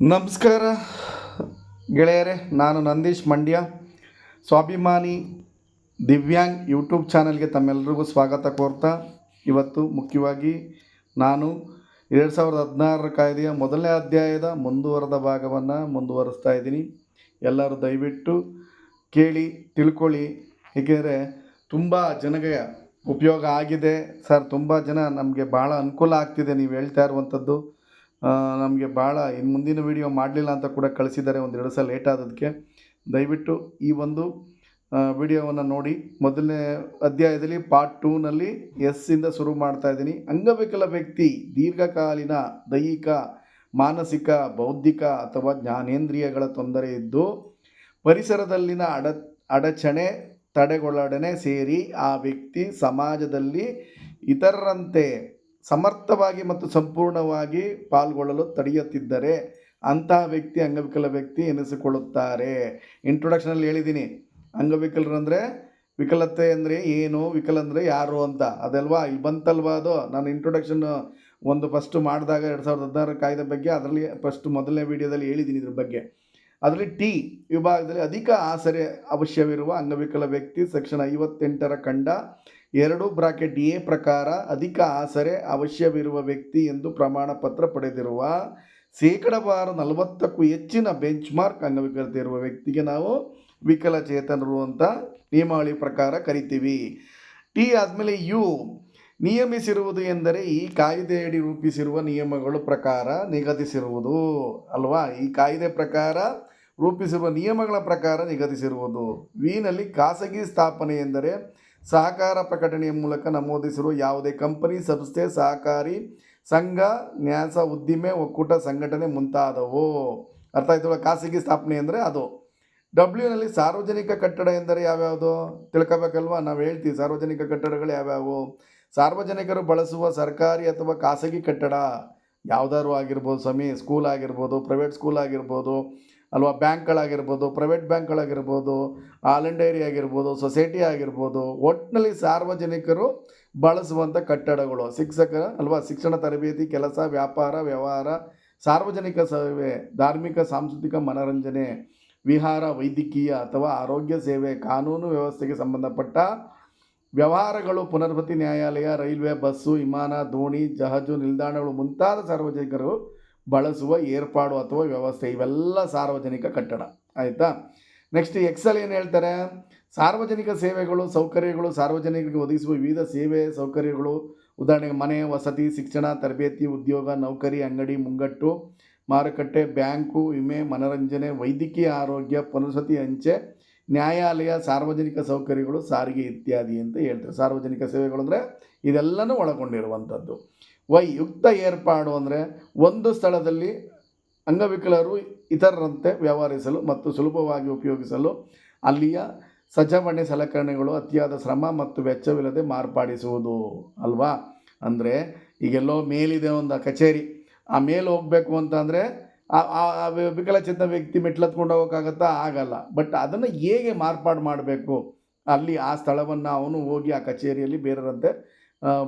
ನಮಸ್ಕಾರ ಗೆಳೆಯರೇ, ನಾನು ನಂದೀಶ್ ಮಂಡ್ಯ. ಸ್ವಾಭಿಮಾನಿ ದಿವ್ಯಾಂಗ್ ಯೂಟ್ಯೂಬ್ ಚಾನಲ್ಗೆ ತಮ್ಮೆಲ್ಲರಿಗೂ ಸ್ವಾಗತ ಕೋರ್ತಾ. ಇವತ್ತು ಮುಖ್ಯವಾಗಿ ನಾನು ಎರಡು ಸಾವಿರದ ಹದಿನಾರರ ಕಾಯ್ದೆಯ ಮೊದಲನೇ ಅಧ್ಯಾಯದ ಮುಂದುವರೆದ ಭಾಗವನ್ನು ಮುಂದುವರಿಸ್ತಾ ಇದ್ದೀನಿ. ಎಲ್ಲರೂ ದಯವಿಟ್ಟು ಕೇಳಿ, ತಿಳ್ಕೊಳ್ಳಿ. ಏಕೆಂದರೆ ತುಂಬ ಜನಗೆ ಉಪಯೋಗ ಆಗಿದೆ. ಸರ್, ತುಂಬ ಜನ ನಮಗೆ ಭಾಳ ಅನುಕೂಲ ಆಗ್ತಿದೆ. ನೀವು ಹೇಳ್ತಾ ಇರುವಂಥದ್ದು ನಮಗೆ ಭಾಳ ಇನ್ನು ಮುಂದಿನ ವೀಡಿಯೋ ಮಾಡಲಿಲ್ಲ ಅಂತ ಕೂಡ ಕಳಿಸಿದ್ದಾರೆ ಒಂದು ಎರಡು ಸಲ ಲೇಟ್ ಆದದಕ್ಕೆ ದಯವಿಟ್ಟು ಈ ಒಂದು ವಿಡಿಯೋವನ್ನು ನೋಡಿ. ಮೊದಲನೇ ಅಧ್ಯಾಯದಲ್ಲಿ ಪಾರ್ಟ್ ಟೂನಲ್ಲಿ ಎಸ್ಸಿಂದ ಶುರು ಮಾಡ್ತಾ ಇದ್ದೀನಿ. ಅಂಗವಿಕಲ ವ್ಯಕ್ತಿ, ದೀರ್ಘಕಾಲೀನ ದೈಹಿಕ, ಮಾನಸಿಕ, ಬೌದ್ಧಿಕ ಅಥವಾ ಜ್ಞಾನೇಂದ್ರಿಯಗಳ ತೊಂದರೆ ಇದ್ದು, ಪರಿಸರದಲ್ಲಿನ ಅಡ, ಅಡಚಣೆ ತಡೆಗೊಳ್ಳಡನೆ ಸೇರಿ ಆ ವ್ಯಕ್ತಿ ಸಮಾಜದಲ್ಲಿ ಇತರರಂತೆ ಸಮರ್ಥವಾಗಿ ಮತ್ತು ಸಂಪೂರ್ಣವಾಗಿ ಪಾಲ್ಗೊಳ್ಳಲು ತಡೆಯುತ್ತಿದ್ದರೆ ಅಂತಹ ವ್ಯಕ್ತಿ ಅಂಗವಿಕಲ ವ್ಯಕ್ತಿ ಎನಿಸಿಕೊಳ್ಳುತ್ತಾರೆ. ಇಂಟ್ರೊಡಕ್ಷನಲ್ಲಿ ಹೇಳಿದ್ದೀನಿ. ಅಂಗವಿಕಲರು ಅಂದರೆ ವಿಕಲತೆ ಅಂದರೆ ಏನು, ವಿಕಲ ಅಂದರೆ ಯಾರು ಅಂತ. ಅದಲ್ವಾ? ಇಲ್ಲಿ ಬಂತಲ್ವಾ ಅದು? ನಾನು ಇಂಟ್ರೊಡಕ್ಷನ್ ಒಂದು ಫಸ್ಟು ಮಾಡಿದಾಗ ಎರಡು ಸಾವಿರದ ಹದಿನಾರರ ಕಾಯ್ದೆ ಬಗ್ಗೆ, ಅದರಲ್ಲಿ ಫಸ್ಟ್ ಮೊದಲನೇ ವೀಡಿಯೋದಲ್ಲಿ ಹೇಳಿದ್ದೀನಿ ಇದ್ರ ಬಗ್ಗೆ. ಅದರಲ್ಲಿ ಟಿ ವಿಭಾಗದಲ್ಲಿ ಅಧಿಕ ಆಸರೆ ಅವಶ್ಯವಿರುವ ಅಂಗವಿಕಲ ವ್ಯಕ್ತಿ ಸೆಕ್ಷನ್ ಐವತ್ತೆಂಟರ ಕಂಡ ಎರಡು ಬ್ರಾಕೆಟ್ ಎ ಪ್ರಕಾರ ಅಧಿಕ ಆಸರೆ ಅವಶ್ಯವಿರುವ ವ್ಯಕ್ತಿ ಎಂದು ಪ್ರಮಾಣ ಪತ್ರ ಪಡೆದಿರುವ ಶೇಕಡವಾರು ನಲವತ್ತಕ್ಕೂ ಹೆಚ್ಚಿನ ಬೆಂಚ್ ಮಾರ್ಕ್ ಅಂಗವಿಕಲತೆ ಇರುವ ವ್ಯಕ್ತಿಗೆ ನಾವು ವಿಕಲಚೇತನರು ಅಂತ ನಿಯಮಾವಳಿ ಪ್ರಕಾರ ಕರಿತೀವಿ. ಟಿ ಆದಮೇಲೆ ಯು, ನಿಯಮಿಸಿರುವುದು ಎಂದರೆ ಈ ಕಾಯ್ದೆಯಡಿ ರೂಪಿಸಿರುವ ನಿಯಮಗಳು ಪ್ರಕಾರ ನಿಗದಿಸಿರುವುದು, ಅಲ್ವಾ? ಈ ಕಾಯ್ದೆ ಪ್ರಕಾರ ರೂಪಿಸಿರುವ ನಿಯಮಗಳ ಪ್ರಕಾರ ನಿಗದಿಸಿರುವುದು. ವಿನಲ್ಲಿ ಖಾಸಗಿ ಸ್ಥಾಪನೆ ಎಂದರೆ ಸಹಕಾರ ಪ್ರಕಟಣೆಯ ಮೂಲಕ ನಮೂದಿಸಿರುವ ಯಾವುದೇ ಕಂಪನಿ, ಸಂಸ್ಥೆ, ಸಹಕಾರಿ ಸಂಘ, ನ್ಯಾಸ, ಉದ್ದಿಮೆ, ಒಕ್ಕೂಟ, ಸಂಘಟನೆ ಮುಂತಾದವು. ಅರ್ಥ ಆಯ್ತು ಖಾಸಗಿ ಸ್ಥಾಪನೆ ಅಂದರೆ ಅದು. ಡಬ್ಲ್ಯೂನಲ್ಲಿ ಸಾರ್ವಜನಿಕ ಕಟ್ಟಡ ಎಂದರೆ ಯಾವ್ಯಾವುದು? ತಿಳ್ಕೊಬೇಕಲ್ವಾ? ನಾವು ಹೇಳ್ತೀವಿ ಸಾರ್ವಜನಿಕ ಕಟ್ಟಡಗಳು ಯಾವ್ಯಾವು? ಸಾರ್ವಜನಿಕರು ಬಳಸುವ ಸರ್ಕಾರಿ ಅಥವಾ ಖಾಸಗಿ ಕಟ್ಟಡ ಯಾವುದಾದ್ರು ಆಗಿರ್ಬೋದು, ಸ್ವಾಮಿ, ಸ್ಕೂಲ್ ಆಗಿರ್ಬೋದು, ಪ್ರೈವೇಟ್ ಸ್ಕೂಲ್ ಆಗಿರ್ಬೋದು ಅಲ್ವಾ ಬ್ಯಾಂಕ್ಗಳಾಗಿರ್ಬೋದು, ಪ್ರೈವೇಟ್ ಬ್ಯಾಂಕ್ಗಳಾಗಿರ್ಬೋದು ಆಲ್ ಡೈರಿ ಆಗಿರ್ಬೋದು, ಸೊಸೈಟಿ ಆಗಿರ್ಬೋದು ಒಟ್ಟಿನಲ್ಲಿ ಸಾರ್ವಜನಿಕರು ಬಳಸುವಂಥ ಕಟ್ಟಡಗಳು ಶಿಕ್ಷಕರ ಅಲ್ವಾ, ಶಿಕ್ಷಣ ತರಬೇತಿ, ಕೆಲಸ, ವ್ಯಾಪಾರ, ವ್ಯವಹಾರ, ಸಾರ್ವಜನಿಕ ಸೇವೆ, ಧಾರ್ಮಿಕ, ಸಾಂಸ್ಕೃತಿಕ ಮನರಂಜನೆ, ವಿಹಾರ, ವೈದ್ಯಕೀಯ ಅಥವಾ ಆರೋಗ್ಯ ಸೇವೆ, ಕಾನೂನು ವ್ಯವಸ್ಥೆಗೆ ಸಂಬಂಧಪಟ್ಟ ವ್ಯವಹಾರಗಳು ಪುನರ್ವತಿ ನ್ಯಾಯಾಲಯ, ರೈಲ್ವೆ, ಬಸ್ಸು, ವಿಮಾನ, ದೋಣಿ, ಜಹಾಜು, ನಿಲ್ದಾಣಗಳು ಮುಂತಾದ ಸಾರ್ವಜನಿಕರು ಬಳಸುವ ಏರ್ಪಾಡು ಅಥವಾ ವ್ಯವಸ್ಥೆ, ಇವೆಲ್ಲ ಸಾರ್ವಜನಿಕ ಕಟ್ಟಡ, ಆಯಿತಾ? ನೆಕ್ಸ್ಟ್ ಎಕ್ಸಲ್ ಏನು ಹೇಳ್ತಾರೆ? ಸಾರ್ವಜನಿಕ ಸೇವೆಗಳು, ಸೌಕರ್ಯಗಳು, ಸಾರ್ವಜನಿಕರಿಗೆ ಒದಗಿಸುವ ವಿವಿಧ ಸೇವೆ ಸೌಕರ್ಯಗಳು, ಉದಾಹರಣೆಗೆ ಮನೆ, ವಸತಿ, ಶಿಕ್ಷಣ, ತರಬೇತಿ, ಉದ್ಯೋಗ, ನೌಕರಿ, ಅಂಗಡಿ, ಮುಂಗಟ್ಟು, ಮಾರುಕಟ್ಟೆ, ಬ್ಯಾಂಕು, ವಿಮೆ, ಮನರಂಜನೆ, ವೈದ್ಯಕೀಯ ಆರೋಗ್ಯ, ಪುನರ್ಸತಿ ಅಂಚೆ ನ್ಯಾಯಾಲಯ, ಸಾರ್ವಜನಿಕ ಸೌಕರ್ಯಗಳು, ಸಾರಿಗೆ ಇತ್ಯಾದಿ ಅಂತ ಹೇಳ್ತಾರೆ. ಸಾರ್ವಜನಿಕ ಸೇವೆಗಳು ಅಂದರೆ ಇದೆಲ್ಲನೂ ಒಳಗೊಂಡಿರುವಂಥದ್ದು. ವೈ ಯುಕ್ತ ಏರ್ಪಾಡು ಅಂದರೆ ಒಂದು ಸ್ಥಳದಲ್ಲಿ ಅಂಗವಿಕಲರು ಇತರರಂತೆ ವ್ಯವಹರಿಸಲು ಮತ್ತು ಸುಲಭವಾಗಿ ಉಪಯೋಗಿಸಲು ಅಲ್ಲಿಯ ಸಜಾವಣೆ ಸಲಕರಣೆಗಳು ಅತಿಯಾದ ಶ್ರಮ ಮತ್ತು ವೆಚ್ಚವಿಲ್ಲದೆ ಮಾರ್ಪಾಡಿಸುವುದು, ಅಲ್ವಾ? ಅಂದರೆ ಈಗೆಲ್ಲೋ ಮೇಲಿದೆ ಒಂದು ಕಚೇರಿ. ಆ ಮೇಲೆ ಹೋಗಬೇಕು ಅಂತಂದರೆ ಆ ವಿಕಲಚೇತನ ವ್ಯಕ್ತಿ ಮೆಟ್ಲತ್ಕೊಂಡು ಹೋಗೋಕ್ಕಾಗತ್ತಾ? ಆಗಲ್ಲ. ಬಟ್ ಅದನ್ನು ಹೇಗೆ ಮಾರ್ಪಾಡು ಮಾಡಬೇಕು? ಅಲ್ಲಿ ಆ ಸ್ಥಳವನ್ನು ಅವನು ಹೋಗಿ ಆ ಕಚೇರಿಯಲ್ಲಿ ಬೇರೆಯವರಂತೆ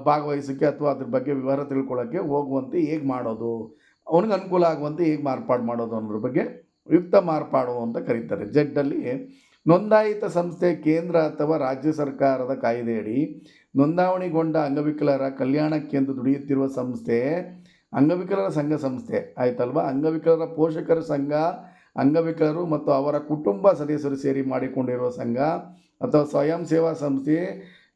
ಭಾಗವಹಿಸೋಕ್ಕೆ ಅಥವಾ ಅದ್ರ ಬಗ್ಗೆ ವಿವರ ತಿಳ್ಕೊಳ್ಳೋಕ್ಕೆ ಹೋಗುವಂತೆ ಹೇಗೆ ಮಾಡೋದು? ಅವನಿಗೆ ಅನುಕೂಲ ಆಗುವಂತೆ ಹೇಗೆ ಮಾರ್ಪಾಡು ಮಾಡೋದು ಅನ್ನೋದ್ರ ಬಗ್ಗೆ ಯುಕ್ತ ಮಾರ್ಪಾಡು ಅಂತ ಕರೀತಾರೆ. ಜಡ್ಡಲ್ಲಿ ನೋಂದಾಯಿತ ಸಂಸ್ಥೆ ಕೇಂದ್ರ ಅಥವಾ ರಾಜ್ಯ ಸರ್ಕಾರದ ಕಾಯ್ದೆಯಡಿ ನೋಂದಾವಣಿಗೊಂಡ ಅಂಗವಿಕಲರ ಕಲ್ಯಾಣಕ್ಕೆಂದು ದುಡಿಯುತ್ತಿರುವ ಸಂಸ್ಥೆ ಅಂಗವಿಕಲರ ಸಂಘ ಸಂಸ್ಥೆ. ಆಯ್ತಲ್ವಾ? ಅಂಗವಿಕಲರ ಪೋಷಕರ ಸಂಘ, ಅಂಗವಿಕಲರು ಮತ್ತು ಅವರ ಕುಟುಂಬ ಸದಸ್ಯರು ಸೇರಿ ಮಾಡಿಕೊಂಡಿರುವ ಸಂಘ ಅಥವಾ ಸ್ವಯಂ ಸೇವಾ ಸಂಸ್ಥೆ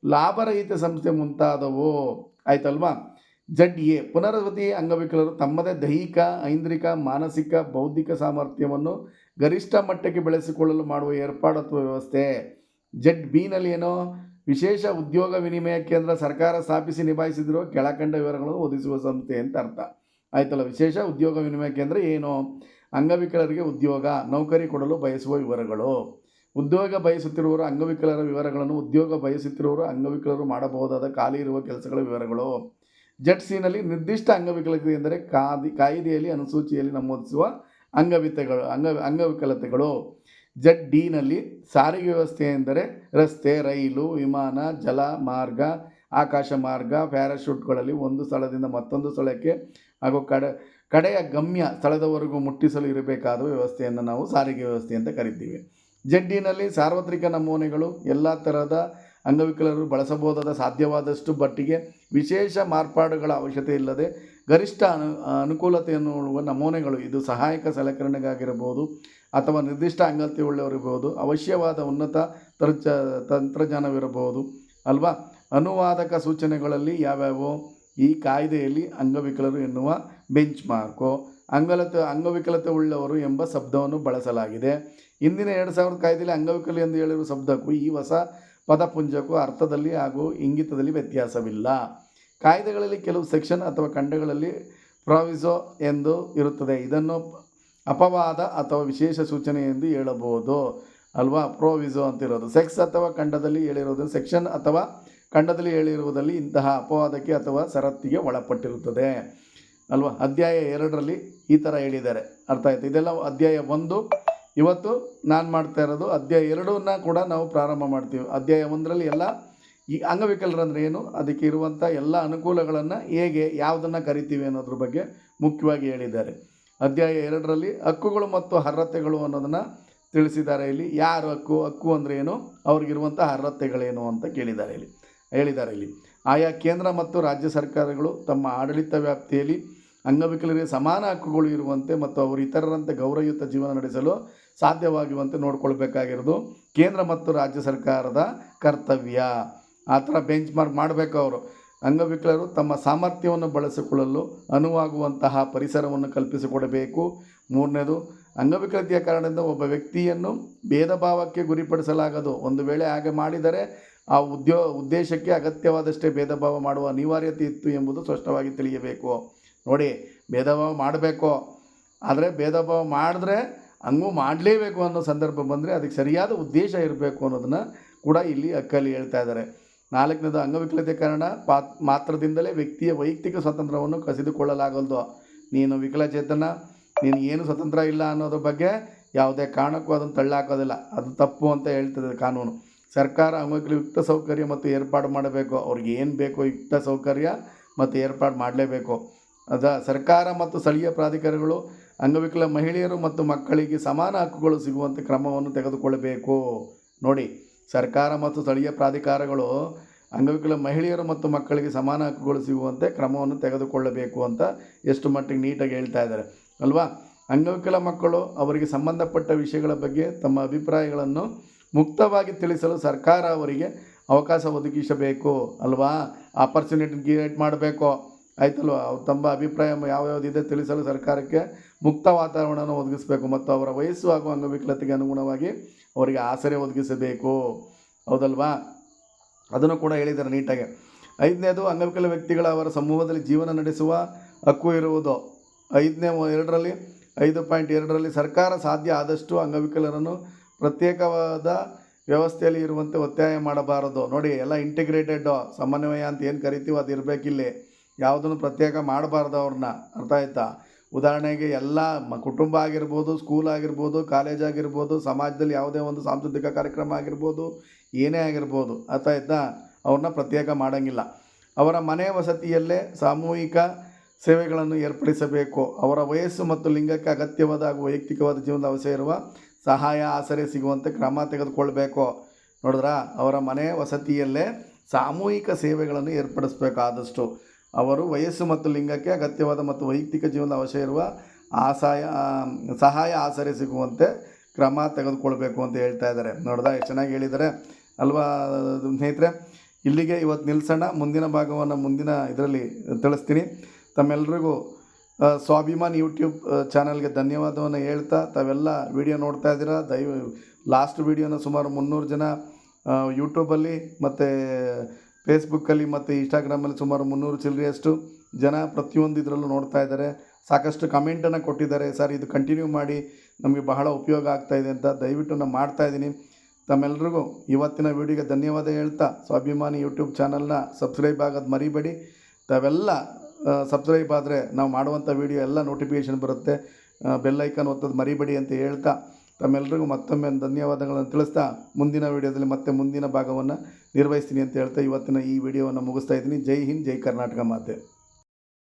ಲಾಭರಹಿತ ಸಂಸ್ಥೆ ಮುಂತಾದವು. ಆಯ್ತಲ್ವಾ? ಜಡ್ ಎ ಪುನರ್ವತಿ ಅಂಗವಿಕಲರು ತಮ್ಮದೇ ದೈಹಿಕ, ಐಂದ್ರಿಕ, ಮಾನಸಿಕ, ಬೌದ್ಧಿಕ ಸಾಮರ್ಥ್ಯವನ್ನು ಗರಿಷ್ಠ ಮಟ್ಟಕ್ಕೆ ಬೆಳೆಸಿಕೊಳ್ಳಲು ಮಾಡುವ ಏರ್ಪಾಡತ್ವ ವ್ಯವಸ್ಥೆ. ಜಡ್ ಬಿನಲ್ಲಿ ಏನೋ ವಿಶೇಷ ಉದ್ಯೋಗ ವಿನಿಮಯ ಕೇಂದ್ರ ಸರ್ಕಾರ ಸ್ಥಾಪಿಸಿ ನಿಭಾಯಿಸಿದಿರೋ ಕೆಳಕಂಡ ವಿವರಗಳನ್ನು ಒದಗಿಸುವ ಸಂಸ್ಥೆ ಅಂತ ಅರ್ಥ. ಆಯ್ತಲ್ಲ? ವಿಶೇಷ ಉದ್ಯೋಗ ವಿನಿಮಯ ಕೇಂದ್ರ ಏನು? ಅಂಗವಿಕಲರಿಗೆ ಉದ್ಯೋಗ, ನೌಕರಿ ಕೊಡಲು ಬಯಸುವ ವಿವರಗಳು. ಉದ್ಯೋಗ ಬಯಸುತ್ತಿರುವವರು ಅಂಗವಿಕಲರ ವಿವರಗಳನ್ನು ಉದ್ಯೋಗ ಬಯಸುತ್ತಿರುವವರು ಅಂಗವಿಕಲರು ಮಾಡಬಹುದಾದ ಖಾಲಿ ಇರುವ ಕೆಲಸಗಳ ವಿವರಗಳು. ಜೆಟ್ ಸಿನಲ್ಲಿ ನಿರ್ದಿಷ್ಟ ಅಂಗವಿಕಲತೆ ಎಂದರೆ ಕಾದಿ ಕಾಯಿದೆಯಲ್ಲಿ ಅನುಸೂಚಿಯಲ್ಲಿ ನಮೂದಿಸುವ ಅಂಗವಿತೆಗಳು, ಅಂಗ, ಅಂಗವಿಕಲತೆಗಳು. ಜಡ್ ಡಿನಲ್ಲಿ ಸಾರಿಗೆ ವ್ಯವಸ್ಥೆ ಎಂದರೆ ರಸ್ತೆ, ರೈಲು, ವಿಮಾನ, ಜಲ ಮಾರ್ಗ, ಆಕಾಶ ಮಾರ್ಗ, ಪ್ಯಾರಾಶೂಟ್ಗಳಲ್ಲಿ ಒಂದು ಸ್ಥಳದಿಂದ ಮತ್ತೊಂದು ಸ್ಥಳಕ್ಕೆ ಹಾಗೂ ಕಡೆ, ಕಡೆಯ ಗಮ್ಯ ಸ್ಥಳದವರೆಗೂ ಮುಟ್ಟಿಸಲು ಇರಬೇಕಾದ ವ್ಯವಸ್ಥೆಯನ್ನು ನಾವು ಸಾರಿಗೆ ವ್ಯವಸ್ಥೆ ಅಂತ ಕರಿತೀವಿ. ಜಡ್ಡಿನಲ್ಲಿ ಸಾರ್ವತ್ರಿಕ ನಮೂನೆಗಳು ಎಲ್ಲ ಥರದ ಅಂಗವಿಕಲರು ಬಳಸಬಹುದಾದ ಸಾಧ್ಯವಾದಷ್ಟು ಬಟ್ಟಿಗೆ ವಿಶೇಷ ಮಾರ್ಪಾಡುಗಳ ಅವಶ್ಯಕತೆ ಇಲ್ಲದೆ ಗರಿಷ್ಠ ಅನು, ಅನುಕೂಲತೆಯನ್ನು ನೋಡುವ ನಮೂನೆಗಳು. ಇದು ಸಹಾಯಕ ಸಲಕರಣೆಗಾಗಿರಬಹುದು ಅಥವಾ ನಿರ್ದಿಷ್ಟ ಅಗತ್ಯವುಳ್ಳವರಿರಬಹುದು ಅವಶ್ಯವಾದ ಉನ್ನತ ತರ್ಜ ತಂತ್ರಜ್ಞಾನವಿರಬಹುದು. ಅಲ್ವಾ? ಅನುವಾದಕ ಸೂಚನೆಗಳಲ್ಲಿ ಯಾವ್ಯಾವು ಈ ಕಾಯ್ದೆಯಲ್ಲಿ ಅಂಗವಿಕಲರು ಎನ್ನುವ ಬೆಂಚ್ ಮಾರ್ಕು ಅಂಗಲತೆ ಅಂಗವಿಕಲತೆ ಉಳ್ಳವರು ಎಂಬ ಶಬ್ದವನ್ನು ಬಳಸಲಾಗಿದೆ. ಇಂದಿನ ಎರಡು ಸಾವಿರದ ಕಾಯ್ದೆಯಲ್ಲಿ ಅಂಗವಿಕಲ ಎಂದು ಹೇಳಿರುವ ಶಬ್ದಕ್ಕೂ ಈ ಹೊಸ ಪದಪುಂಜಕ್ಕೂ ಅರ್ಥದಲ್ಲಿ ಹಾಗೂ ಇಂಗಿತದಲ್ಲಿ ವ್ಯತ್ಯಾಸವಿಲ್ಲ. ಕಾಯ್ದೆಗಳಲ್ಲಿ ಕೆಲವು ಸೆಕ್ಷನ್ ಅಥವಾ ಖಂಡಗಳಲ್ಲಿ ಪ್ರಾವಿಸೋ ಎಂದು ಇರುತ್ತದೆ. ಇದನ್ನು ಅಪವಾದ ಅಥವಾ ವಿಶೇಷ ಸೂಚನೆ ಎಂದು ಹೇಳಬಹುದು. ಅಲ್ವಾ? ಪ್ರೋವಿಸೋ ಅಂತಿರೋದು ಸೆಕ್ಸ್ ಅಥವಾ ಖಂಡದಲ್ಲಿ ಹೇಳಿರುವುದು, ಸೆಕ್ಷನ್ ಅಥವಾ ಖಂಡದಲ್ಲಿ ಹೇಳಿರುವುದಲ್ಲಿ ಇಂತಹ ಅಪವಾದಕ್ಕೆ ಅಥವಾ ಷರತ್ತಿಗೆ ಒಳಪಟ್ಟಿರುತ್ತದೆ. ಅಲ್ವಾ? ಅಧ್ಯಾಯ ಎರಡರಲ್ಲಿ ಈ ಥರ ಹೇಳಿದ್ದಾರೆ. ಅರ್ಥ ಆಯಿತು? ಇದೆಲ್ಲ ಅಧ್ಯಾಯ ಒಂದು. ಇವತ್ತು ನಾನು ಮಾಡ್ತಾ ಇರೋದು ಅಧ್ಯಾಯ ಎರಡನ್ನ ಕೂಡ ನಾವು ಪ್ರಾರಂಭ ಮಾಡ್ತೀವಿ. ಅಧ್ಯಾಯ ಒಂದರಲ್ಲಿ ಎಲ್ಲ ಈ ಅಂಗವಿಕಲರಂದ್ರೆ ಏನು? ಅದಕ್ಕೆ ಇರುವಂಥ ಎಲ್ಲ ಅನುಕೂಲಗಳನ್ನು ಹೇಗೆ, ಯಾವುದನ್ನು ಕರಿತೀವಿ ಅನ್ನೋದ್ರ ಬಗ್ಗೆ ಮುಖ್ಯವಾಗಿ ಹೇಳಿದ್ದಾರೆ. ಅಧ್ಯಾಯ ಎರಡರಲ್ಲಿ ಹಕ್ಕುಗಳು ಮತ್ತು ಅರ್ಹತೆಗಳು ಅನ್ನೋದನ್ನು ತಿಳಿಸಿದ್ದಾರೆ ಇಲ್ಲಿ. ಯಾರು ಹಕ್ಕು? ಹಕ್ಕು ಅಂದರೆ ಏನು? ಅವ್ರಿಗಿರುವಂಥ ಅರ್ಹತೆಗಳೇನು ಅಂತ ಕೇಳಿದ್ದಾರೆ ಇಲ್ಲಿ. ಹೇಳಿದ್ದಾರೆ ಇಲ್ಲಿ. ಆಯಾ ಕೇಂದ್ರ ಮತ್ತು ರಾಜ್ಯ ಸರ್ಕಾರಗಳು ತಮ್ಮ ಆಡಳಿತ ವ್ಯಾಪ್ತಿಯಲ್ಲಿ ಅಂಗವಿಕಲರಿಗೆ ಸಮಾನ ಹಕ್ಕುಗಳು ಇರುವಂತೆ ಮತ್ತು ಅವರು ಇತರರಂತೆ ಗೌರವಯುತ ಜೀವನ ನಡೆಸಲು ಸಾಧ್ಯವಾಗುವಂತೆ ನೋಡ್ಕೊಳ್ಬೇಕಾಗಿರೋದು ಕೇಂದ್ರ ಮತ್ತು ರಾಜ್ಯ ಸರ್ಕಾರದ ಕರ್ತವ್ಯ. ಆ ಥರ ಬೆಂಚ್ ಮಾರ್ಕ್ ಮಾಡಬೇಕು ಅವರು. ಅಂಗವಿಕಲರು ತಮ್ಮ ಸಾಮರ್ಥ್ಯವನ್ನು ಬಳಸಿಕೊಳ್ಳಲು ಅನುವಾಗುವಂತಹ ಪರಿಸರವನ್ನು ಕಲ್ಪಿಸಿಕೊಡಬೇಕು. ಮೂರನೇದು, ಅಂಗವಿಕಲತೆಯ ಕಾರಣದಿಂದ ಒಬ್ಬ ವ್ಯಕ್ತಿಯನ್ನು ಭೇದ ಭಾವಕ್ಕೆ ಗುರಿಪಡಿಸಲಾಗದು. ಒಂದು ವೇಳೆ ಹಾಗೆ ಮಾಡಿದರೆ ಆ ಉದ್ಯೋ, ಉದ್ದೇಶಕ್ಕೆ ಅಗತ್ಯವಾದಷ್ಟೇ ಭೇದ ಭಾವ ಮಾಡುವ ಅನಿವಾರ್ಯತೆ ಇತ್ತು ಎಂಬುದು ಸ್ಪಷ್ಟವಾಗಿ ತಿಳಿಯಬೇಕು. ನೋಡಿ ಭೇದ ಭಾವ ಮಾಡಬೇಕು. ಆದರೆ ಭೇದ ಭಾವ ಮಾಡಿದ್ರೆ ಹಂಗೂ ಮಾಡಲೇಬೇಕು ಅನ್ನೋ ಸಂದರ್ಭ ಬಂದರೆ ಅದಕ್ಕೆ ಸರಿಯಾದ ಉದ್ದೇಶ ಇರಬೇಕು ಅನ್ನೋದನ್ನು ಕೂಡ ಇಲ್ಲಿ ಅಕ್ಕಲ್ಲಿ ಹೇಳ್ತಾ ಇದ್ದಾರೆ. ನಾಲ್ಕನೇದು ಅಂಗವಿಕಲತೆ ಕಾರಣ, ಪಾತ್, ಮಾತ್ರದಿಂದಲೇ ವ್ಯಕ್ತಿಯ ವೈಯಕ್ತಿಕ ಸ್ವಾತಂತ್ರ್ಯವನ್ನು ಕಸಿದುಕೊಳ್ಳಲಾಗಲ್ದು. ನೀನು ವಿಕಲಚೇತನ, ನೀನು ಏನು ಸ್ವತಂತ್ರ ಇಲ್ಲ ಅನ್ನೋದ್ರ ಬಗ್ಗೆ ಯಾವುದೇ ಕಾರಣಕ್ಕೂ ಅದನ್ನು ತಳ್ಳಾಕೋದಿಲ್ಲ. ಅದು ತಪ್ಪು ಅಂತ ಹೇಳ್ತದೆ ಕಾನೂನು. ಸರ್ಕಾರ ಅಂಗವಿಕಲ ಯುಕ್ತ ಸೌಕರ್ಯ ಮತ್ತು ಏರ್ಪಾಡು ಮಾಡಬೇಕು. ಅವ್ರಿಗೆ ಏನು ಬೇಕೋ ಯುಕ್ತ ಸೌಕರ್ಯ ಮತ್ತು ಏರ್ಪಾಡು ಮಾಡಲೇಬೇಕು. ಅದ ಸರ್ಕಾರ ಮತ್ತು ಸ್ಥಳೀಯ ಪ್ರಾಧಿಕಾರಗಳು, ಅಂಗವಿಕಲ ಮಹಿಳೆಯರು ಮತ್ತು ಮಕ್ಕಳಿಗೆ ಸಮಾನ ಹಕ್ಕುಗಳು ಸಿಗುವಂತೆ ಕ್ರಮವನ್ನು ತೆಗೆದುಕೊಳ್ಳಬೇಕು. ನೋಡಿ, ಸರ್ಕಾರ ಮತ್ತು ಸ್ಥಳೀಯ ಪ್ರಾಧಿಕಾರಗಳು, ಅಂಗವಿಕಲ ಮಹಿಳೆಯರು ಮತ್ತು ಮಕ್ಕಳಿಗೆ ಸಮಾನ ಹಕ್ಕುಗಳು ಸಿಗುವಂತೆ ಕ್ರಮವನ್ನು ತೆಗೆದುಕೊಳ್ಳಬೇಕು ಅಂತ ಎಷ್ಟು ಮಟ್ಟಿಗೆ ನೀಟಾಗಿ ಹೇಳ್ತಾ ಇದ್ದಾರೆ. ಅಲ್ವಾ? ಅಂಗವಿಕಲ ಮಕ್ಕಳು ಅವರಿಗೆ ಸಂಬಂಧಪಟ್ಟ ವಿಷಯಗಳ ಬಗ್ಗೆ ತಮ್ಮ ಅಭಿಪ್ರಾಯಗಳನ್ನು ಮುಕ್ತವಾಗಿ ತಿಳಿಸಲು ಸರ್ಕಾರ ಅವರಿಗೆ ಅವಕಾಶ ಒದಗಿಸಬೇಕು. ಅಲ್ವಾ? ಆಪರ್ಚುನಿಟಿ ಕ್ರಿಯೇಟ್ ಮಾಡಬೇಕು. ಆಯ್ತಲ್ವ? ಅವ್ರು ತಮ್ಮ ಅಭಿಪ್ರಾಯ ಯಾವ್ಯಾವುದಿದೆ ತಿಳಿಸಲು ಸರ್ಕಾರಕ್ಕೆ ಮುಕ್ತ ವಾತಾವರಣವನ್ನು ಒದಗಿಸಬೇಕು ಮತ್ತು ಅವರ ವಯಸ್ಸು ಹಾಗೂ ಅಂಗವಿಕಲತೆಗೆ ಅನುಗುಣವಾಗಿ ಅವರಿಗೆ ಆಸರೆ ಒದಗಿಸಬೇಕು. ಹೌದಲ್ವಾ? ಅದನ್ನು ಕೂಡ ಹೇಳಿದ್ದಾರೆ ನೀಟಾಗಿ. ಐದನೇದು, ಅಂಗವಿಕಲ ವ್ಯಕ್ತಿಗಳ ಅವರ ಸಮೂಹದಲ್ಲಿ ಜೀವನ ನಡೆಸುವ ಹಕ್ಕು ಇರುವುದು. ಐದನೇ ಎರಡರಲ್ಲಿ, ಐದು ಪಾಯಿಂಟ್ ಎರಡರಲ್ಲಿ ಸರ್ಕಾರ ಸಾಧ್ಯ ಆದಷ್ಟು ಅಂಗವಿಕಲರನ್ನು ಪ್ರತ್ಯೇಕವಾದ ವ್ಯವಸ್ಥೆಯಲ್ಲಿ ಇರುವಂತೆ ಒತ್ತಾಯ ಮಾಡಬಾರದು. ನೋಡಿ, ಎಲ್ಲ ಇಂಟಿಗ್ರೇಟೆಡ್ ಸಮನ್ವಯ ಅಂತ ಏನು ಕರಿತೀವೋ ಅದು ಇರಬೇಕಿಲ್ಲಿ ಯಾವುದನ್ನು ಪ್ರತ್ಯೇಕ ಮಾಡಬಾರ್ದು ಅವ್ರನ್ನ. ಅರ್ಥ ಆಯ್ತಾ? ಉದಾಹರಣೆಗೆ ಎಲ್ಲ ಮ ಕುಟುಂಬ ಆಗಿರ್ಬೋದು ಸ್ಕೂಲ್ ಆಗಿರ್ಬೋದು ಕಾಲೇಜ್ ಆಗಿರ್ಬೋದು, ಸಮಾಜದಲ್ಲಿ ಯಾವುದೇ ಒಂದು ಸಾಂಸ್ಕೃತಿಕ ಕಾರ್ಯಕ್ರಮ ಆಗಿರ್ಬೋದು, ಏನೇ ಆಗಿರ್ಬೋದು, ಅರ್ಥ ಆಯ್ತಾ? ಅವ್ರನ್ನ ಪ್ರತ್ಯೇಕ ಮಾಡೋಂಗಿಲ್ಲ. ಅವರ ಮನೆ ವಸತಿಯಲ್ಲೇ ಸಾಮೂಹಿಕ ಸೇವೆಗಳನ್ನು ಏರ್ಪಡಿಸಬೇಕು. ಅವರ ವಯಸ್ಸು ಮತ್ತು ಲಿಂಗಕ್ಕೆ ಅಗತ್ಯವಾದ ಹಾಗೂ ವೈಯಕ್ತಿಕವಾದ ಜೀವನದ ಅವಶ್ಯ ಇರುವ ಸಹಾಯ, ಆಸರೆ ಸಿಗುವಂತೆ ಕ್ರಮ ತೆಗೆದುಕೊಳ್ಬೇಕು. ನೋಡಿದ್ರ? ಅವರ ಮನೆ ವಸತಿಯಲ್ಲೇ ಸಾಮೂಹಿಕ ಸೇವೆಗಳನ್ನು ಏರ್ಪಡಿಸಬೇಕು ಆದಷ್ಟು ಅವರು ವಯಸ್ಸು ಮತ್ತು ಲಿಂಗಕ್ಕೆ ಅಗತ್ಯವಾದ ಮತ್ತು ವೈಯಕ್ತಿಕ ಜೀವನದ ಅವಶ್ಯ ಇರುವ ಆಸಾಯ ಸಹಾಯ ಆಸರೆ ಸಿಗುವಂತೆ ಕ್ರಮ ತೆಗೆದುಕೊಳ್ಬೇಕು ಅಂತ ಹೇಳ್ತಾ ಇದ್ದಾರೆ. ನೋಡ್ದಾ, ಎಷ್ಟು ಚೆನ್ನಾಗಿ ಹೇಳಿದ್ದಾರೆ. ಅಲ್ವಾ, ಸ್ನೇಹಿತರೆ? ಇಲ್ಲಿಗೆ ಇವತ್ತು ನಿಲ್ಸೋಣ. ಮುಂದಿನ ಭಾಗವನ್ನು ಮುಂದಿನ ಇದರಲ್ಲಿ ತಿಳಿಸ್ತೀನಿ. ತಮ್ಮೆಲ್ಲರಿಗೂ ಸ್ವಾಭಿಮಾನ್ ಯೂಟ್ಯೂಬ್ ಚಾನಲ್ಗೆ ಧನ್ಯವಾದವನ್ನು ಹೇಳ್ತಾ, ತಾವೆಲ್ಲ ವಿಡಿಯೋ ನೋಡ್ತಾ ಇದ್ದೀರಾ? ದಯವು ಲಾಸ್ಟ್ ವಿಡಿಯೋನ ಸುಮಾರು ಮುನ್ನೂರು ಜನ ಯೂಟ್ಯೂಬಲ್ಲಿ ಮತ್ತು ಫೇಸ್ಬುಕ್ಕಲ್ಲಿ ಮತ್ತು ಇನ್ಸ್ಟಾಗ್ರಾಮಲ್ಲಿ ಸುಮಾರು ಮುನ್ನೂರು ಚಿಲ್ಲರೆಯಷ್ಟು ಜನ ಪ್ರತಿಯೊಂದು ಇದರಲ್ಲೂ ನೋಡ್ತಾ ಇದ್ದಾರೆ. ಸಾಕಷ್ಟು ಕಮೆಂಟನ್ನು ಕೊಟ್ಟಿದ್ದಾರೆ. ಸರ್, ಇದು ಕಂಟಿನ್ಯೂ ಮಾಡಿ ನಮಗೆ ಬಹಳ ಉಪಯೋಗ ಆಗ್ತಾ ಇದೆ ಅಂತ ದಯವಿಟ್ಟು ನಾನು ಮಾಡ್ತಾ ಇದ್ದೀನಿ. ತಮ್ಮೆಲ್ರಿಗೂ ಇವತ್ತಿನ ವಿಡಿಯೋಗೆ ಧನ್ಯವಾದ ಹೇಳ್ತಾ, ಸ್ವಾಭಿಮಾನಿ ಯೂಟ್ಯೂಬ್ ಚಾನಲ್ನ ಸಬ್ಸ್ಕ್ರೈಬ್ ಆಗೋದು ಮರಿಬೇಡಿ. ತಾವೆಲ್ಲ ಸಬ್ಸ್ಕ್ರೈಬ್ ಆದರೆ ನಾವು ಮಾಡುವಂಥ ವಿಡಿಯೋ ಎಲ್ಲ ನೋಟಿಫಿಕೇಷನ್ ಬರುತ್ತೆ. ಬೆಲ್ಲೈಕನ್ ಒತ್ತೋದು ಮರಿಬೇಡಿ ಅಂತ ಹೇಳ್ತಾ ತಮ್ಮೆಲ್ಲರಿಗೂ ಮತ್ತೊಮ್ಮೆ ಧನ್ಯವಾದಗಳನ್ನು ತಿಳಿಸ್ತಾ ಮುಂದಿನ ವಿಡಿಯೋದಲ್ಲಿ ಮತ್ತೆ ಮುಂದಿನ ಭಾಗವನ್ನು ನಿರ್ವಹಿಸ್ತೀನಿ ಅಂತ ಹೇಳ್ತಾ ಇವತ್ತಿನ ಈ ವಿಡಿಯೋವನ್ನು ಮುಗಿಸ್ತಾ ಇದ್ದೀನಿ. ಜೈ ಹಿಂದ್, ಜೈ ಕರ್ನಾಟಕ ಮಾತೆ.